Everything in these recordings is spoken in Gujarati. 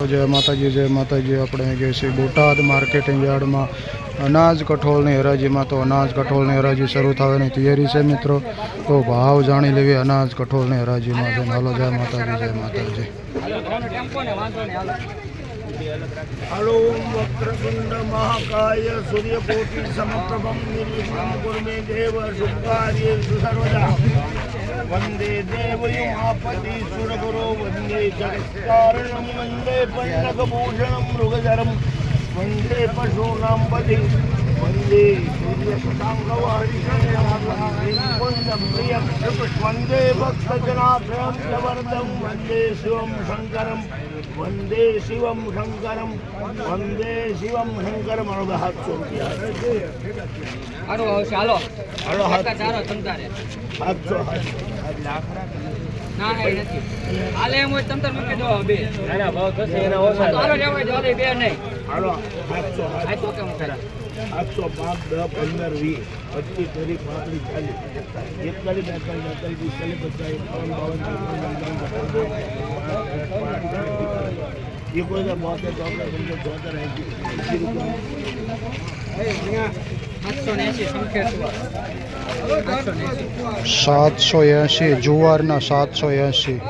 જય માતાજી જય માતાજી. આપણે ગયા છીએ બોટાદ માર્કેટિંગ યાર્ડમાં. અનાજ કઠોળની હરાજીમાં તો અનાજ કઠોળની હરાજી શરૂ થવાની તૈયારી છે મિત્રો. તો ભાવ જાણી લેવી અનાજ કઠોળની હરાજીમાં. છે હાલો, જય માતાજી જય માતાજી. સૂર્યકોટિ સમપ્રભમ નિર્વિઘ્નમ કુરુ મે દેવ શુભકાર્યેષુ સર્વદા વંદે દેવયુમાપતિ સુરગુરો વંદે જગત્કારણમ વંદે પન્નગભૂષણમ મૃગધરમ વંદે પશૂનામ પતિ વંદે સૂર્યશતાંગવહરિષણ્યમ વંદે ભક્તજનાભ્યમ જવર્દમ વંદે શિવમ શંકરમ વંદે શિવમ શંકરમ વંદે શિવમ શંકરમ અણુ સાતસો રૂપિયા આવશે હાલો સાતસો ના ના નથી હાલે એમ હોય તમતાર મૂકી દો બે હાલો લેવાય દો બે નહીં હાલો સાતસો તો કેમ કરે સાતસો પાંચ દસ પંદર વીસ પચીસ ત્રીસ પાંત્રીસ ચાલીસ એકતાલીસ બેતાલીસ બેતાલીસ પિસ્તાલીસ પચાસ એકાવન બાવન ત્રેપન પંચાવન ચોતેર એંસી એંસી રૂપિયા સાતસો એંશી જુવારના સાતસો એંશી.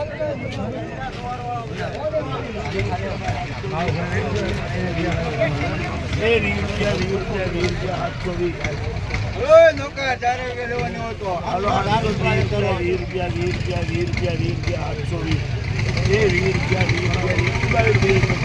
રૂપિયા વીસ રૂપિયા વીસ રૂપિયા વીસ રૂપિયા આઠસો વીસ એ વીસ રૂપિયા વીસ રૂપિયા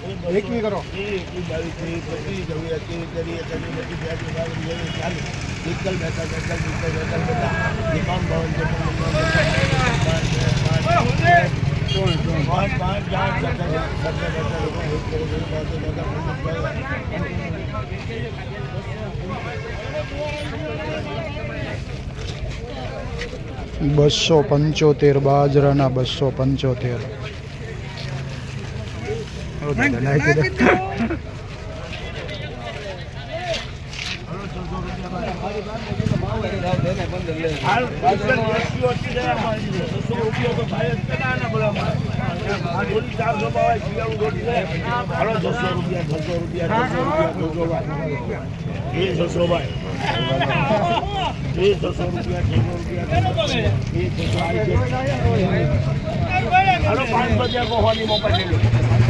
પચીસ ત્રીસ રૂપિયા બસો ને વીસ એકવી કરો એકવી બાવીસ ત્રીસ પચીસ છવ્વીસ અત્યાવીસ ત્રીસ એકત્રીસ બત્રીસ ત્યાંસી બાવીસ ત્રેવીસ ચાલીસ એકલ બેતા બેતા એકલ બેતા બેતા એકાવન બાવન ત્રેપન પંચાવન પાંચ પાંચ પાંચ પાંચ ચાર સત્તર સત્તર સત્તર એક કરોડ એક બાસઠ સત્તર બસો પંચોતેર બાજરાના બસો પંચોતેર બાજરા રૂપિયા ભાઈ છસો રૂપિયા છસો રૂપિયા છસો રૂપિયા છસો ભાઈ છસો રૂપિયા છસો રૂપિયા છસો જાય. હાલો પાંચસો ત્યાં કોહવાની મોબાઈલ લઈ લો.